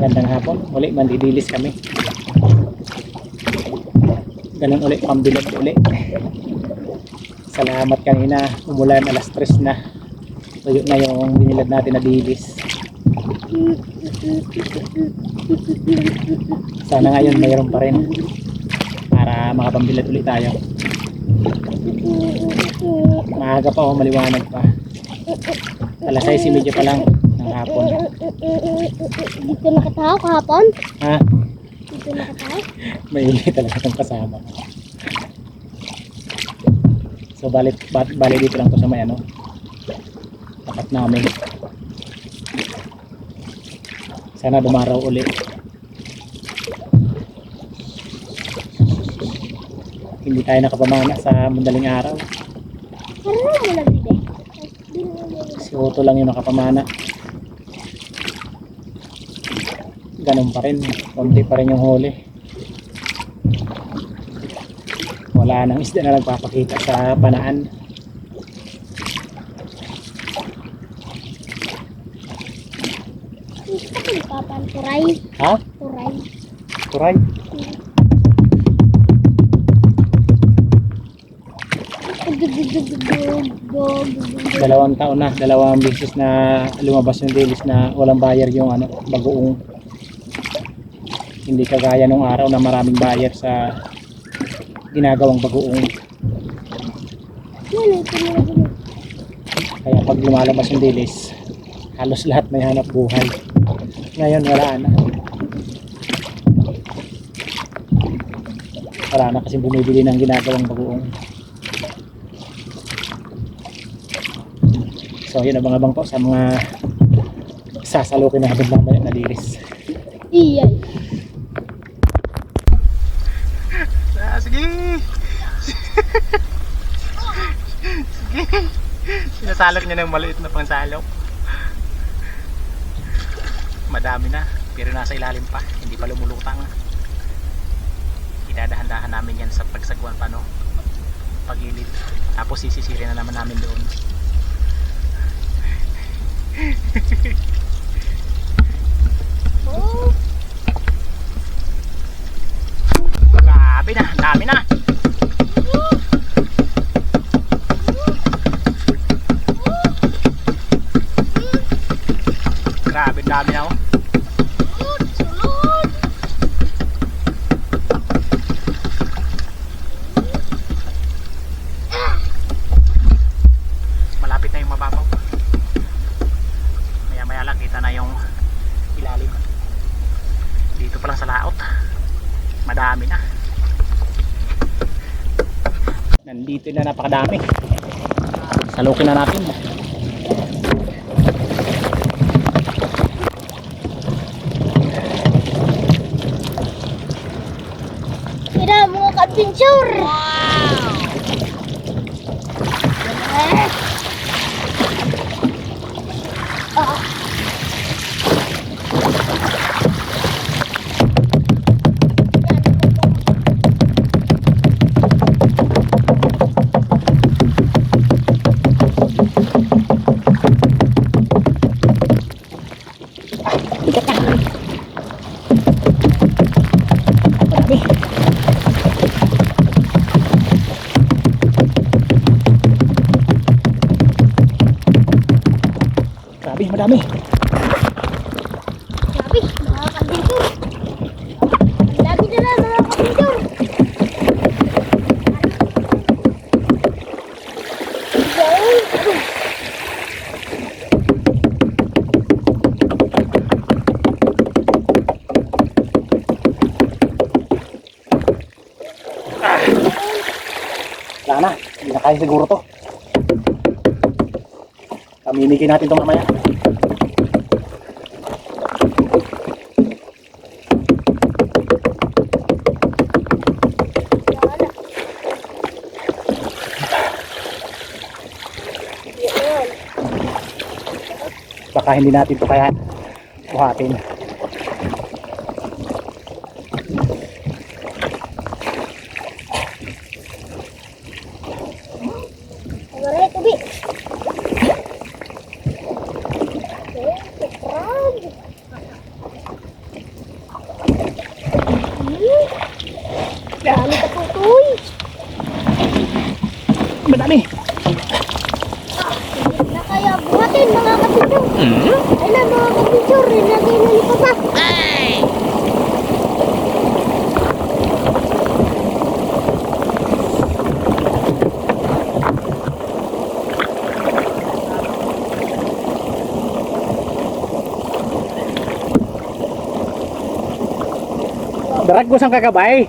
Magandang hapon. Uli, mandidilis kami. Ganun uli, pambilog uli. Salamat kanina. Umulan alas 3 na. Tuyo na yung binilad natin na dilis. Sana ngayon mayroon pa rin. Para makapambilad ulit tayo. Maaga pa o maliwanag pa. Alas 6.30 pa lang ng hapon. Dito nakatawa kahapon? Ha? Dito nakatawa? Maili talaga itong kasama. So bali, ba- bali dito lang to sa may ano. Tapat namin. Sana dumaraw uli. Hindi tayo nakapamana sa madaling araw. Parang mo lang dito. Si Otto lang yung nakapamana. Ganun pa rin. Konti pa rin yung huli. Wala nang isda na nagpapakita sa panaan. Papan turay. Ha? Turay. Turay? Dalawang taon na. Dalawang beses na lumabas yung dilis na walang buyer yung ano, bagoong. Hindi kagaya nung araw na maraming buyer sa ginagawang bagoong. Lang. Kaya pag lumalabas yung dilis, halos lahat may hanap buhay. Ngayon wala na. Wala na kasi bumibili ng ginagawang bagoong. So yun abang-abang po sa mga sasalukin natin mamaya na dilis. Iyay. Ah, Sinasalok niya ng maliit na pangsalok. Madami na, pero nasa ilalim pa, hindi pa lumulutang. Idadahan-dahan namin yan sa pagsagwan pa no, pagilid. Tapos sisisirin na naman namin doon. Oh, Grabe na, dami na! Grabe, dami na oh. sulod. malapit na yung mababaw. Maya maya lang kita na yung ilalim. Dito pa lang sa laot. Madami na. Nandito na napakadami. Salukin na natin mga ka-adventure. Wow. Eh. Ah. Grabe madami Grabe, mga ka-adventure. Ang dami na lang mga hindi na kaya siguro to. Natin to mamaya. baka hindi natin ito kaya buhatin Dami ka po, Tuy. Madami. Madami buhatin mga kapitong. Ay na mga kapitong, rinagay na lipat na. Darag ko sang kakabay.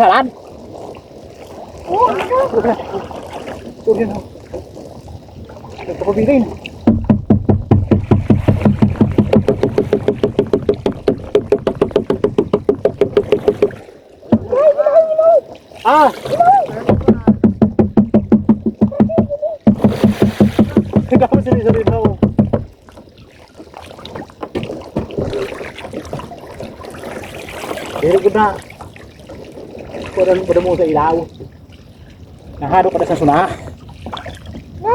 Udah salan. Oo, ano? Turun ho. Ito ko bilin. Ah! Ikaw sila sa rin ako. Very kudan mo sa ilaw. Nahado ka na sa suna. Na?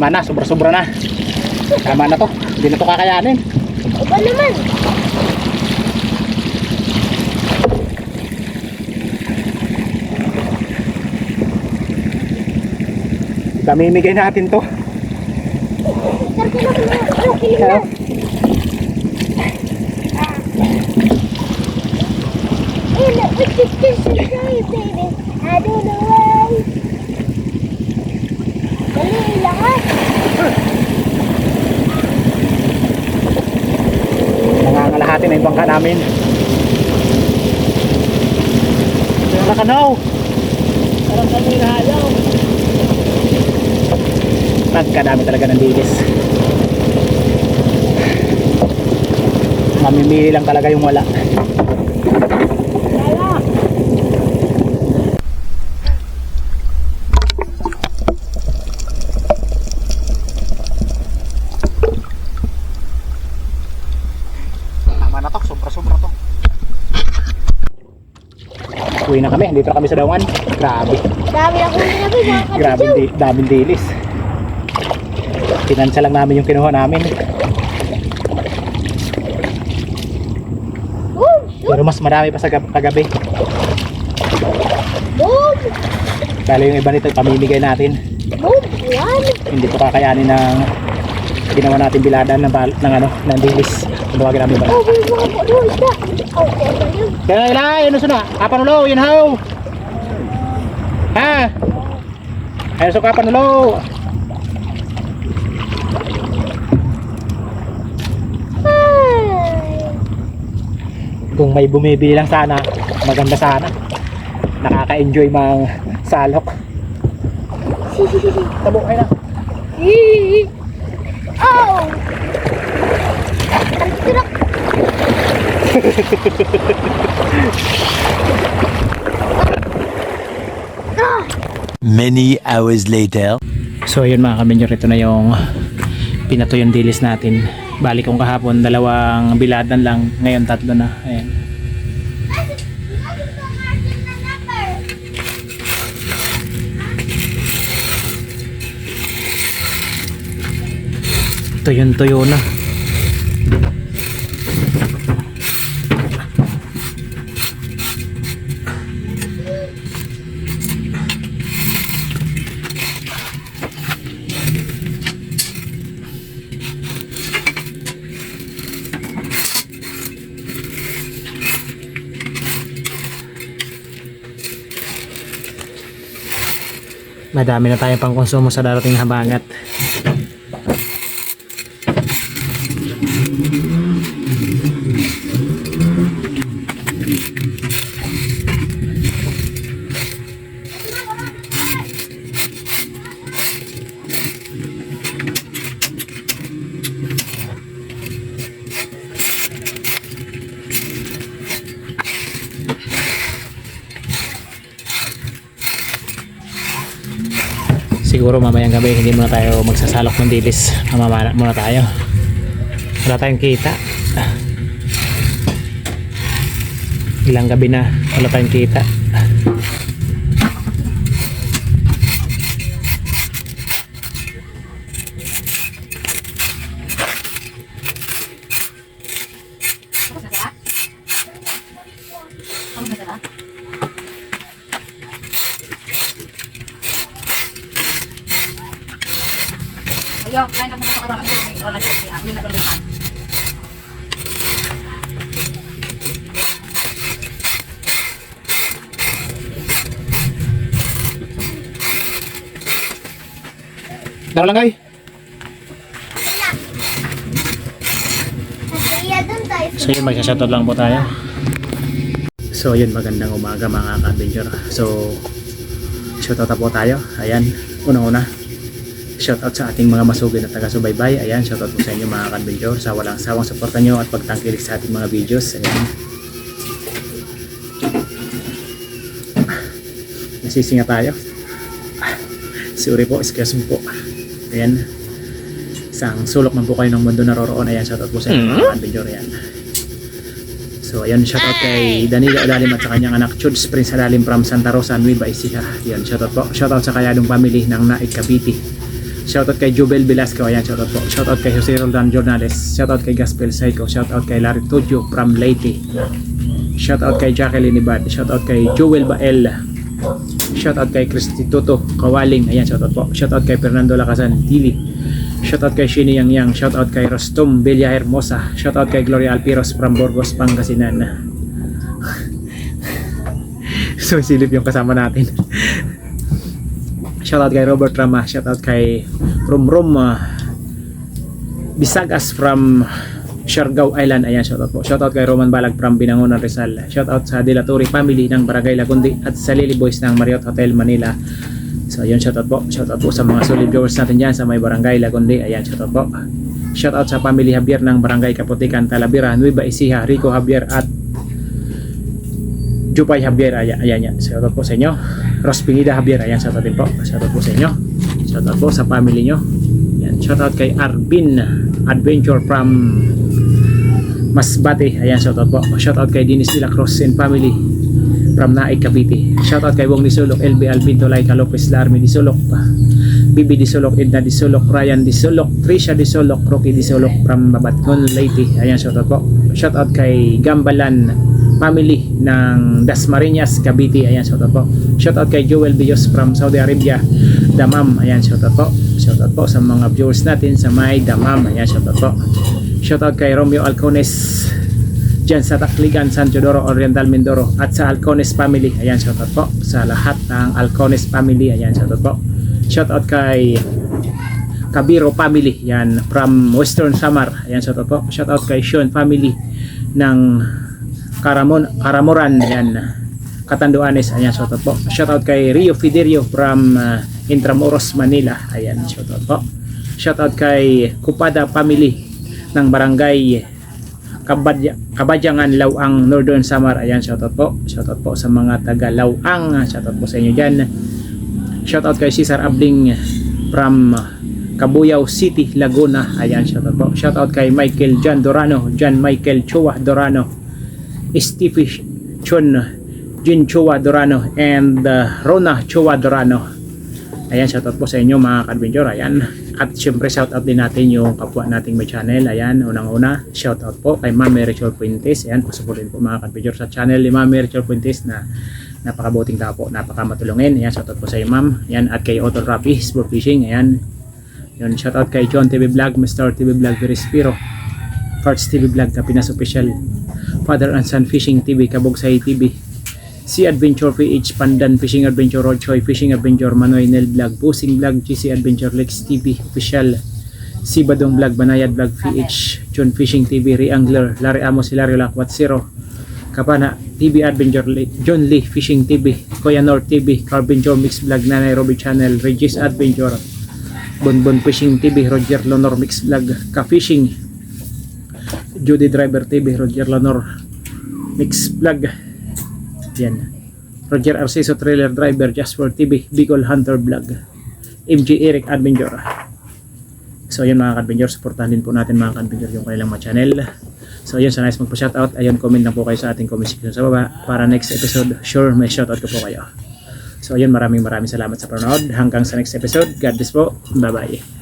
Tama na, sobra-sobra na. Tama na to. Hindi na to kakayanin. Iba naman. Pamimigay natin to. Hello? I don't know why. Nangangalahati na yung bangka namin. Wala ka now. Parang kami nahayaw. Nagkadami talaga ng dilis. Mamimili lang talaga yung wala. Tama na to, sobra-sobra to. Uwi na kami, dito na kami sa daungan. Grabe, Dami na kung mga grabe di, daming dilis. Tinansya lang namin yung kinuha namin. Pero mas marami pa sa gab- kagabi. Boom! Kala yung iba nito, pamimigay natin. Boom! Yan! Hindi ko kakayanin ng ginawa natin biladan ng, ng ano, ng dilis. Tuwagin namin ba? Oh, may mga puno, isda. Oh, kaya yun. Kaya ilay, ano suna? Kapan ulo, yun how? Ha? Ayun so kapan ulo? Ay! Kung may bumibili lang sana, maganda sana. Nakaka-enjoy mang salok. Tabo kayo na. Oh! Many hours later. So yun mga kaminyor, ito na yung pinato yung dilis natin. Balik kong kahapon, dalawang biladan lang. Ngayon tatlo na. Ayan. Tuyong tuyo na. Madami na tayong pangkonsumo sa darating na habangat. Siguro mamayang gabi hindi muna tayo magsasalok ng dilis. Mamamana muna tayo. Wala tayong kita. Ilang gabi na wala tayong kita. Ayaw, kaya na mga karang ako. Wala siya siya. Yun na galuhan. Tara lang tayo. So yun, magsashoutout lang po tayo. So yun, magandang umaga mga ka-adventure. So, shoutout po tayo. Ayan, unang-una. Shoutout sa ating mga masugid na taga-subaybay. Ayan, shoutout po sa inyo mga ka-adventure. Sa walang sawang suporta nyo at pagtangkilik sa ating mga videos. Ayan. Nasisinga tayo. Sorry po, excuse me po. Ayan. Isang sulok man po kayo ng mundo naroroon. Ayan, shoutout po sa inyo mga ka-adventure. Ayan. So ayun, shoutout kay Danilo Adalim at sa kanyang anak Chuds Prince Adalim from Santa Rosa, Nueva Ecija. Yan, shoutout po. Shoutout sa kayadong family ng Naik Cavite. Shoutout kay Jubel Velasco, ayan, shoutout po. Shoutout kay Jose Roldan Jornales. Shoutout kay Gaspel Psycho. Shoutout kay Larry Tudio from Leyte. Shoutout kay Jacqueline Ibad. Shoutout kay Joel Bael. Shoutout kay Christy Toto Kawaling. Ayan, shoutout po. Shoutout kay Fernando Lacasan Dili. Shoutout kay Shini Yang Yang. Shoutout kay Rostom Villa Hermosa. Shoutout kay Gloria Alpiros from Burgos, Pangasinan. so silip yung kasama natin. Shoutout kay Robert Rama. Shoutout kay Rum Rum uh, Bisagas from Siargao Island. Ayan, shoutout po. Shoutout kay Roman Balag from Binangonan Rizal. Shoutout sa Dilatori family ng Barangay Lagundi at sa Lily Boys ng Marriott Hotel Manila. So, yun, shoutout po. Shoutout po sa mga solid viewers natin dyan sa may Barangay Lagundi. Ayan, shoutout po. Shoutout sa family Javier ng Barangay Kaputikan, Talavera, Nueva Ecija, Rico Javier at Jupay Javier. Ayan, ayan, yan. Shoutout po sa inyo. Ros Pinida Javier. Ayan, shoutout din po. Shoutout po sa inyo. Shoutout po sa family nyo. Ayan, shoutout kay Arvin Adventure from Masbate. Ayan, shoutout po. Shoutout kay Dennis de la Cruz and family from Naik Cavite. Shoutout kay Wong Disulok, LB Alpinto, Laika Lopez, Larmi Disulok, Bibi Disulok, Edna Disulok, Ryan Disulok, Trisha Disulok, Rocky Disulok from Babatgon, Leyte. Ayan, shoutout po. Shoutout kay Gambalan family ng Dasmariñas, Cavite. Ayan, shoutout po. Shoutout kay Joel Bios from Saudi Arabia, Damam. Ayan, shoutout po. Shoutout po sa mga viewers natin sa may Damam. Ayan, shoutout po. Shoutout kay Romeo Alcones dyan sa Takligan, San Teodoro, Oriental Mindoro at sa Alcones family. Ayan, shoutout po sa lahat ng Alcones family. Ayan, shoutout po. Shoutout kay Kabiro family. Yan, from Western Samar. Ayan, shoutout po. Shoutout kay Sean family ng Karamon, Karamoran. Ayan, Katanduanes. Ayan, shoutout po. Shoutout kay Rio Fiderio from uh, Intramuros, Manila. Ayan, shoutout po. Shoutout kay Kupada family ng barangay Kabadya, Kabadyangan, Lawang, Northern Samar. Ayan, shoutout po. Shoutout po sa mga taga Lawang. Shoutout po sa inyo dyan. Shoutout kay Cesar Abling from Cabuyao City, Laguna. Ayan, shoutout po. Shoutout kay Michael John Dorano, John Michael Chua Dorano, Stevie Chun, Jin Chua Dorano, and uh, Rona Chua Dorano. Ayan, shoutout po sa inyo mga ka-adventure. Ayan. At syempre shoutout din natin yung kapwa nating may channel. Ayan, unang-una, shoutout po kay Ma'am Rachel Fuentes. Ayan, pasupurin po mga ka-adventure sa channel ni Ma'am Rachel Fuentes na napakabuting tao po, napakamatulungin. Ayan, shoutout po sa iyo ma'am. Ayan, at kay Otto Rapi, Sport Fishing. Ayan, yun, shoutout kay John TV Vlog, Mr. TV Vlog, Verispiro. Parts TV Vlog, Kapinas Official. Father and Son Fishing TV, Kabugsay TV. Sea Adventure PH, Pandan Fishing Adventure, Rochoy Fishing Adventure, Manoy Nel Vlog, Busing Vlog, GC Adventure, Lex TV, Official, Sibadong Vlog, Banayad Vlog PH, John Fishing TV, Reangler, Larry Amos, Hilario Lakwat Zero, Kapana, TV Adventure, John Lee Fishing TV, Kuya North TV, Carbon Joe Mix Vlog, Nanay Robbie Channel, Regis Adventure, Bonbon Fishing TV, Roger Lonor Mix Vlog, Ka Fishing, Judy Driver TV, Roger Lonor Mix Vlog, yan. Roger Arceso Trailer Driver, Jasper TV, Bicol Hunter Vlog, MG Eric Adventure. So yun mga ka-adventure, supportahan din po natin mga ka-adventure yung kanilang mga channel. So yun, sa nice magpa-shoutout, ayun, comment lang po kayo sa ating comment section sa baba para next episode, sure may shoutout ko po kayo. So yun, maraming maraming salamat sa panonood. Hanggang sa next episode, God bless po. Bye-bye.